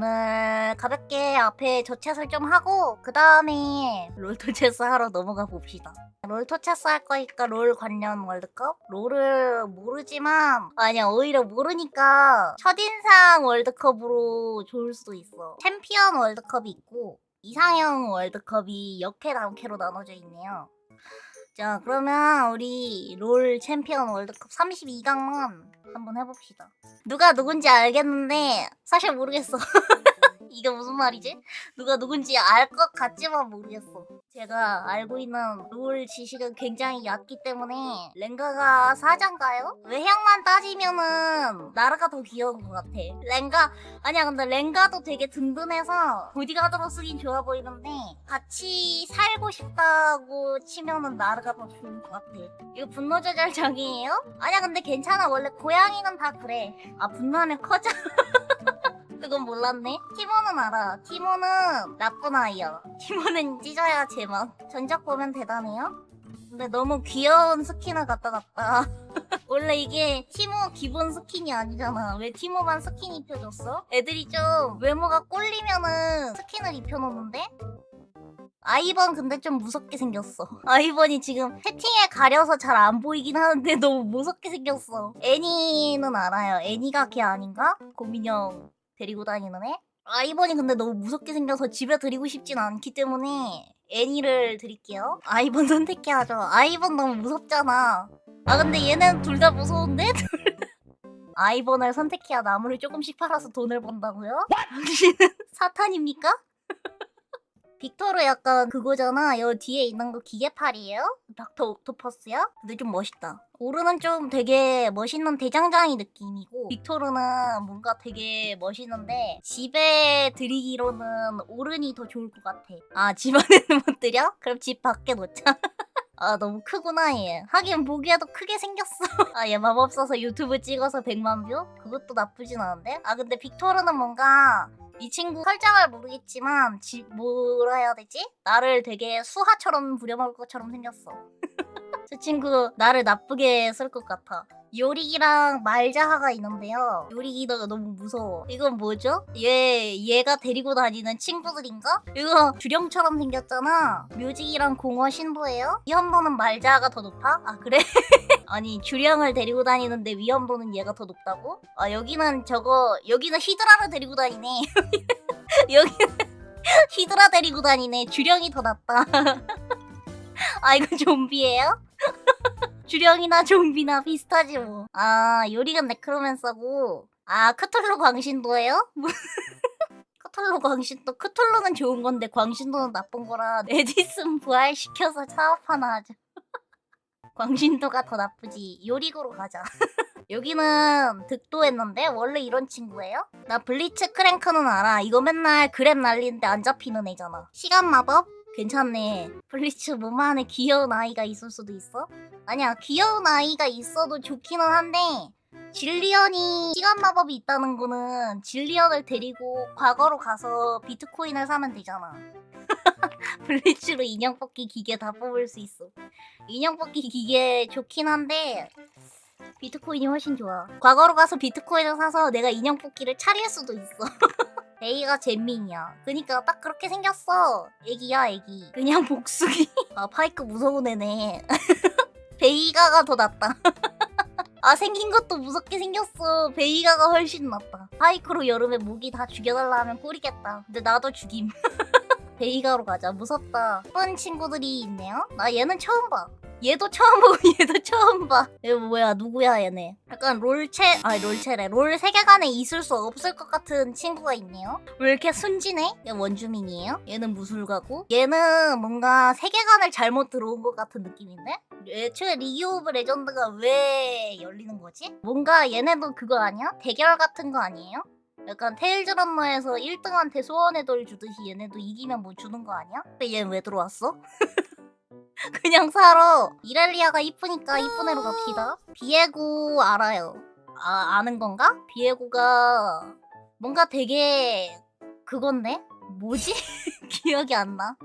오늘 가볍게 앞에 저챗을 좀 하고 그 다음에 롤토체스 하러 넘어가 봅시다. 롤토체스 할 거니까 롤 관련 월드컵? 롤을 모르지만 아니야 오히려 모르니까 첫인상 월드컵으로 좋을 수도 있어. 챔피언 월드컵이 있고 이상형 월드컵이 역회 남캐로 나눠져 있네요. 자 그러면 우리 롤 챔피언 월드컵 32강만 한번 해봅시다. 누가 누군지 알겠는데 사실 모르겠어. 이게 무슨 말이지? 누가 누군지 알 것 같지만 모르겠어. 제가 알고 있는 롤 지식은 굉장히 얕기 때문에 랭가가 사장가요? 외형만 따지면은 나르가 더 귀여운 것 같아. 랭가 아니야 근데 랭가도 되게 든든해서 보디가드로 쓰긴 좋아 보이는데 같이 살고 싶다고 치면은 나르가 더 좋은 것 같아. 이거 분노 조절 장애예요? 아니야 근데 괜찮아 원래 고양이는 다 그래. 아 분노하면 커져. 그건 몰랐네. 티모는 알아. 티모는 나쁜 아이야. 티모는 찢어야 제맛. 전작 보면 대단해요. 근데 너무 귀여운 스킨을 갖다 놨다. 원래 이게 티모 기본 스킨이 아니잖아. 왜 티모만 스킨 입혀줬어? 애들이 좀 외모가 꼴리면은 스킨을 입혀놓는데? 아이번 근데 좀 무섭게 생겼어. 아이번이 지금 채팅에 가려서 잘 안 보이긴 하는데 너무 무섭게 생겼어. 애니는 알아요. 애니가 걔 아닌가? 고민형 데리고 다니는 애? 아이번이 근데 너무 무섭게 생겨서 집에 드리고 싶진 않기 때문에 애니를 드릴게요. 아이번 선택해야죠. 아이번 너무 무섭잖아. 아 근데 얘는 둘 다 무서운데? 아이번을 선택해야 나무를 조금씩 팔아서 돈을 번다고요? 당신은 사탄입니까? 빅토르 약간 그거잖아. 여 뒤에 있는 거 기계팔이에요? 닥터 옥토퍼스야? 근데 좀 멋있다. 오르는 좀 되게 멋있는 대장장이 느낌이고 빅토르는 뭔가 되게 멋있는데 집에 들이기로는 오른이 더 좋을 것 같아. 아 집 안에는 못 들여? 그럼 집 밖에 놓자. 아 너무 크구나 얘. 하긴 보기에도 크게 생겼어. 아 얘 마법 써서 유튜브 찍어서 100만 뷰? 그것도 나쁘진 않은데? 아 근데 빅토르는 뭔가 이 친구 설정을 모르겠지만 지, 뭐라 해야 되지? 나를 되게 수하처럼 부려먹을 것처럼 생겼어. 저 친구 나를 나쁘게 쓸 것 같아. 요리기랑 말자하가 있는데요. 요리기가 너무 무서워. 이건 뭐죠? 얘 얘가 데리고 다니는 친구들인가? 이거 주령처럼 생겼잖아. 묘직이랑 공허 신도예요? 위험도는 말자가 더 높아? 아 그래? 아니 주령을 데리고 다니는데 위험도는 얘가 더 높다고? 아 여기는 저거 여기는 히드라를 데리고 다니네. 여기는 히드라 데리고 다니네. 주령이 더 낫다. 아 이거 좀비예요? 주령이나 좀비나 비슷하지 뭐. 아 요리가 네크로맨서고 아 크툴루 광신도예요? 크툴루 광신도 크툴루는 좋은 건데 광신도는 나쁜 거라 에디슨 부활시켜서 사업 하나 하자. 광신도가 더 나쁘지. 요리고로 가자. 여기는 득도했는데 원래 이런 친구예요? 나 블리츠 크랭크는 알아. 이거 맨날 그랩 날리는데 안 잡히는 애잖아. 시간 마법? 괜찮네. 블리츠 몸 안에 귀여운 아이가 있을 수도 있어? 아니야, 귀여운 아이가 있어도 좋기는 한데 질리언이 시간 마법이 있다는 거는 질리언을 데리고 과거로 가서 비트코인을 사면 되잖아. 블리츠로 인형 뽑기 기계 다 뽑을 수 있어. 인형 뽑기 기계 좋긴 한데 비트코인이 훨씬 좋아. 과거로 가서 비트코인을 사서 내가 인형 뽑기를 차릴 수도 있어. 애기가 잼민이야. 그니까 딱 그렇게 생겼어. 애기야, 애기. 그냥 복수기. 아, 파이크 무서운 애네. 베이가가 더 낫다. 아, 생긴 것도 무섭게 생겼어. 베이가가 훨씬 낫다. 파이크로 여름에 모기 다 죽여달라 하면 꿀이겠다. 근데 나도 죽임. 베이가로 가자. 무섭다. 예쁜 친구들이 있네요. 나 얘는 처음 봐. 얘도 처음 보고 얘도 처음 봐. 얘 뭐야 누구야 얘네. 약간 롤체 아니 롤체래. 롤 세계관에 있을 수 없을 것 같은 친구가 있네요. 왜 이렇게 순진해? 얘 원주민이에요? 얘는 무술가고 얘는 뭔가 세계관을 잘못 들어온 것 같은 느낌인데? 애초에 리그 오브 레전드가 왜 열리는 거지? 뭔가 얘네도 그거 아니야? 대결 같은 거 아니에요? 약간 테일즈 런너에서 1등한테 소원의 돌 주듯이 얘네도 이기면 뭐 주는 거 아니야? 근데 얘는 왜 들어왔어? 그냥 살아. 이렐리아가 이쁘니까 이쁜 애로 갑시다. 비에고 알아요. 아, 아는 건가? 비에고가 뭔가 되게 그건데? 뭐지? 기억이 안 나.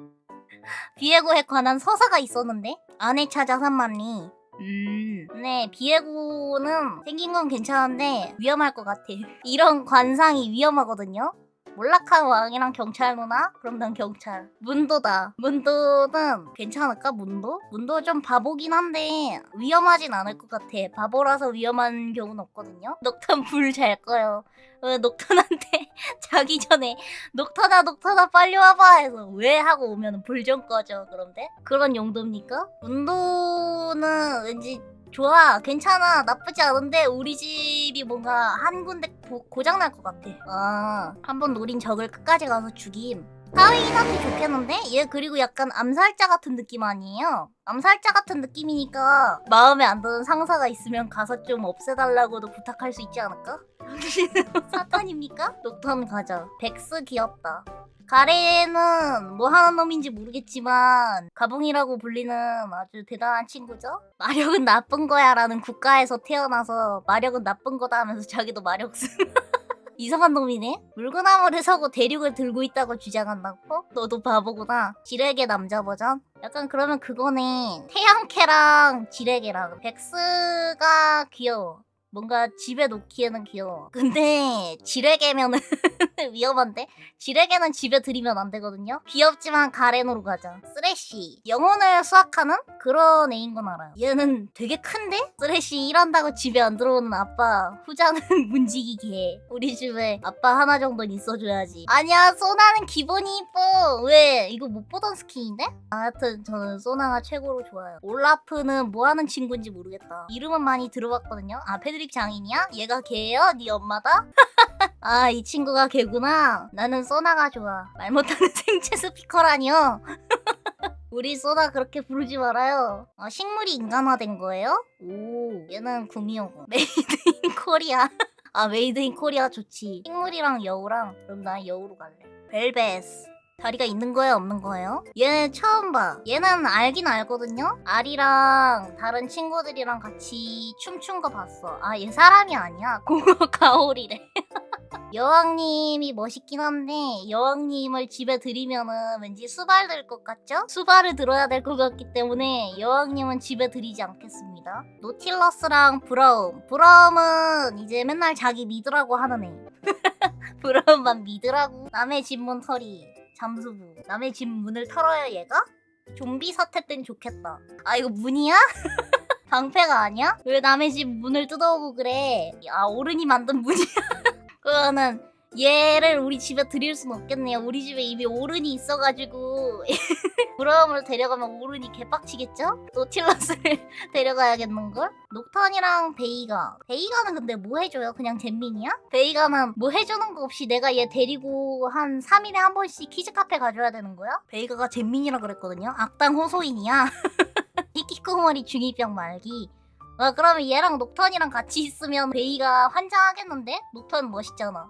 비에고에 관한 서사가 있었는데? 아내 찾아 산만리. 음. 네, 비에고는 생긴 건 괜찮은데 위험할 것 같아. 이런 관상이 위험하거든요. 몰락한 왕이랑 경찰 누나? 그럼 난 경찰. 문도다. 문도는 괜찮을까? 문도? 문도 좀 바보긴 한데 위험하진 않을 것 같아. 바보라서 위험한 경우는 없거든요. 녹턴 불잘 꺼요. 어, 녹턴한테 자기 전에 녹턴아 녹턴아 빨리 와봐 해서 왜 하고 오면 불 좀 꺼져 그런데 그런 용도입니까? 문도는 왠지 좋아 괜찮아. 나쁘지 않은데 우리 집이 뭔가 한 군데 고, 고장날 것 같아. 아 한번 노린 적을 끝까지 가서 죽임 사위인한테 좋겠는데? 얘 그리고 약간 암살자 같은 느낌 아니에요? 암살자 같은 느낌이니까 마음에 안 드는 상사가 있으면 가서 좀 없애달라고도 부탁할 수 있지 않을까? 사탄입니까? 녹턴 가자 백스 귀엽다 가래는 뭐 하는 놈인지 모르겠지만 가붕이라고 불리는 아주 대단한 친구죠. 마력은 나쁜 거야라는 국가에서 태어나서 마력은 나쁜 거다 하면서 자기도 마력 쓰. 이상한 놈이네. 물구나무를 서고 대륙을 들고 있다고 주장한다고? 너도 바보구나. 지레게 남자 버전? 약간 그러면 그거네. 태양캐랑 지레게랑 백스가 귀여워. 뭔가 집에 놓기에는 귀여워. 근데 지레게면은 위험한데? 지레게는 집에 들이면 안 되거든요. 귀엽지만 가렌으로 가자. 쓰레쉬. 영혼을 수확하는 그런 애인 건 알아요. 얘는 되게 큰데? 쓰레쉬 일한다고 집에 안 들어오는 아빠. 후자는 문지기 개. 우리 집에 아빠 하나 정도는 있어줘야지. 아니야, 소나는 기본이 이뻐. 왜? 이거 못 보던 스킨인데? 하여튼 저는 소나가 최고로 좋아요. 올라프는 뭐 하는 친구인지 모르겠다. 이름은 많이 들어봤거든요. 아, 패드 립 장인이야? 얘가 걔예요? 네 엄마다? 아, 이 친구가 걔구나. 나는 소나가 좋아. 말 못하는 생체 스피커라니요. 우리 소나 그렇게 부르지 말아요. 아, 식물이 인간화된 거예요? 오, 얘는 구미호고. 메이드 인 코리아. 아, 메이드 인 코리아 좋지. 식물이랑 여우랑. 그럼 난 여우로 갈래. 벨베스. 다리가 있는 거예요, 없는 거예요? 얘 처음 봐. 얘는 알긴 알거든요? 알이랑 다른 친구들이랑 같이 춤춘 거 봤어. 아, 얘 사람이 아니야. 공어 가오리래. 여왕님이 멋있긴 한데 여왕님을 집에 들이면은 왠지 수발 될 것 같죠? 수발을 들어야 될 것 같기 때문에 여왕님은 집에 들이지 않겠습니다. 노틸러스랑 브라움. 브라움은 이제 맨날 자기 믿으라고 하는 애. 브라움만 믿으라고. 남의 집문 털이 잠수부. 남의 집 문을 털어야 얘가? 좀비 사태 땐 좋겠다. 아 이거 문이야? 방패가 아니야? 왜 남의 집 문을 뜯어오고 그래? 아 어른이 만든 문이야. 그거는 얘를 우리 집에 들일 순 없겠네요. 우리 집에 이미 오른이 있어가지고 브라움을 데려가면 오른이 개빡치겠죠? 노틸러스를 데려가야겠는걸? 녹턴이랑 베이가 베이가는 근데 뭐 해줘요? 그냥 잼민이야? 베이가는 뭐 해주는 거 없이 내가 얘 데리고 한 3일에 한 번씩 키즈 카페 가줘야 되는 거야? 베이가가 잼민이라 그랬거든요? 악당 호소인이야 히키코모리 중2병 말기 아 그러면 얘랑 녹턴이랑 같이 있으면 베이가 환장하겠는데? 녹턴 멋있잖아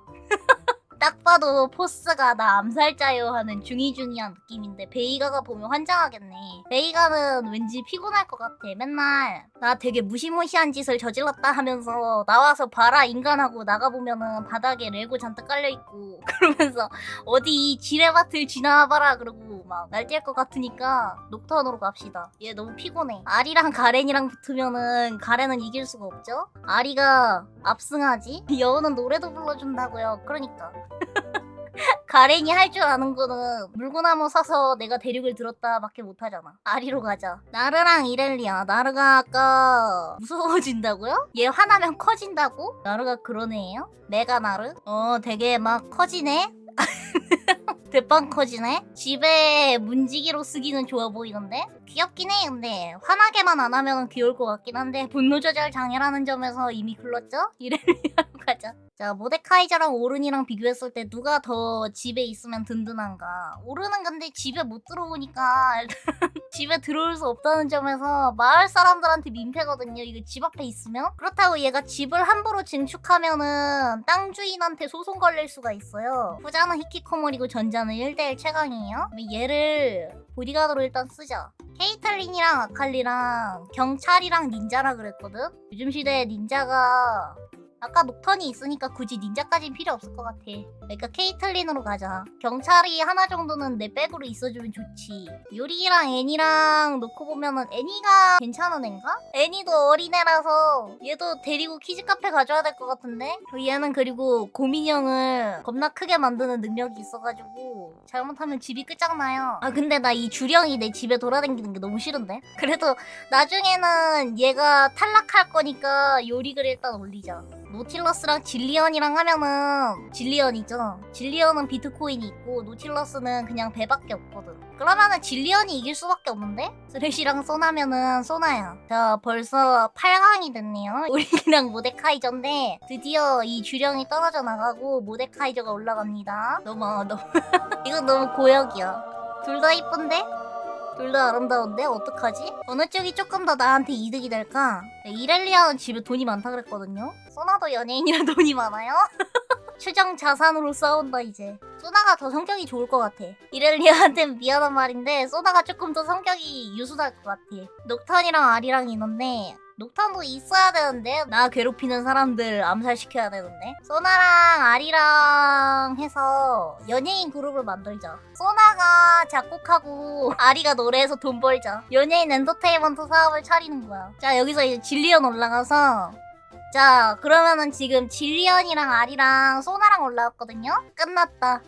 딱 봐도 포스가 나 암살자요 하는 중이중이한 느낌인데 베이가가 보면 환장하겠네. 베이가는 왠지 피곤할 것 같아. 맨날 나 되게 무시무시한 짓을 저질렀다 하면서 나와서 봐라 인간하고. 나가보면은 바닥에 레고 잔뜩 깔려있고. 그러면서 어디 지뢰밭을 지나와봐라 그러고 막 날뛸 것 같으니까 녹턴으로 갑시다 얘 너무 피곤해 아리랑 가렌이랑 붙으면은 가렌은 이길 수가 없죠 아리가 압승하지 여우는 노래도 불러준다고요 그러니까 가렌이 할 줄 아는 거는 물구나무 사서 내가 대륙을 들었다밖에 못하잖아. 아리로 가자. 나르랑 이렐리아. 나르가 아까 무서워진다고요? 얘 화나면 커진다고? 나르가 그런 애예요? 메가 나르? 어 되게 막 커지네? 대빵 커지네? 집에 문지기로 쓰기는 좋아 보이는데? 귀엽긴 해. 근데 화나게만 안 하면 귀여울 것 같긴 한데 분노 조절 장애라는 점에서 이미 글렀죠? 이렐리아로 가자. 자 모데카이저랑 오른이랑 비교했을 때 누가 더 집에 있으면 든든한가? 오른은 근데 집에 못 들어오니까 집에 들어올 수 없다는 점에서 마을 사람들한테 민폐거든요 이거 집 앞에 있으면? 그렇다고 얘가 집을 함부로 증축하면은 땅 주인한테 소송 걸릴 수가 있어요. 후자는 히키코모리고 전자는 1대1 최강이에요. 얘를 보디가드로 일단 쓰자. 케이탈린이랑 아칼리랑 경찰이랑 닌자라 그랬거든? 요즘 시대에 닌자가 아까 녹턴이 있으니까 굳이 닌자까진 필요 없을 것 같아. 그러니까 케이틀린으로 가자. 경찰이 하나 정도는 내 백으로 있어주면 좋지. 유리랑 애니랑 놓고 보면은 애니가 괜찮은 애인가? 애니도 어린애라서 얘도 데리고 키즈 카페 가줘야 될 것 같은데? 얘는 그리고 고민형을 겁나 크게 만드는 능력이 있어가지고 잘못하면 집이 끝장나요. 아 근데 나 이 주령이 내 집에 돌아다니는 게 너무 싫은데? 그래도 나중에는 얘가 탈락할 거니까 요릭을 일단 올리자. 노틸러스랑 질리언이랑 하면은 질리언 이죠. 질리언은 비트코인이 있고 노틸러스는 그냥 배밖에 없거든. 그러면은 질리언이 이길 수밖에 없는데? 스레시랑 소나면은 소나야. 자 벌써 8강이 됐네요. 우리랑 모데카이저인데 드디어 이 주령이 떨어져 나가고 모데카이저가 올라갑니다. 너무 너무 이건 너무 고역이야. 둘 다 이쁜데? 둘 다 아름다운데 어떡하지? 어느 쪽이 조금 더 나한테 이득이 될까? 이렐리아는 집에 돈이 많다 그랬거든요. 소나도 연예인이라 돈이 많아요. 추정 자산으로 싸운다 이제. 소나가 더 성격이 좋을 것 같아. 이렐리아한텐 미안한 말인데 소나가 조금 더 성격이 유순할 것 같아. 녹턴이랑 아리랑 있는데 녹턴도 있어야 되는데 나 괴롭히는 사람들 암살시켜야 되는데. 소나랑 아리랑 해서 연예인 그룹을 만들자. 소나가 작곡하고 아리가 노래해서 돈 벌자. 연예인 엔터테인먼트 사업을 차리는 거야. 자 여기서 이제 진리언 올라가서 자 그러면은 지금 진리언이랑 아리랑 소나랑 올라왔거든요? 끝났다.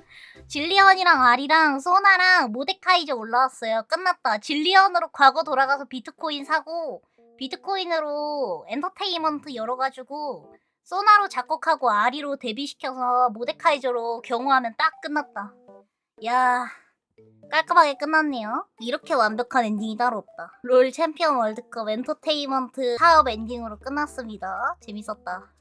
진리언이랑 아리랑 소나랑 모데카이저 올라왔어요. 끝났다. 진리언으로 과거 돌아가서 비트코인 사고 비트코인으로 엔터테인먼트 열어가지고 소나로 작곡하고 아리로 데뷔시켜서 모데카이저로 경호하면 딱 끝났다. 야 깔끔하게 끝났네요. 이렇게 완벽한 엔딩이 따로 없다. 롤 챔피언 월드컵 엔터테인먼트 사업 엔딩으로 끝났습니다. 재밌었다.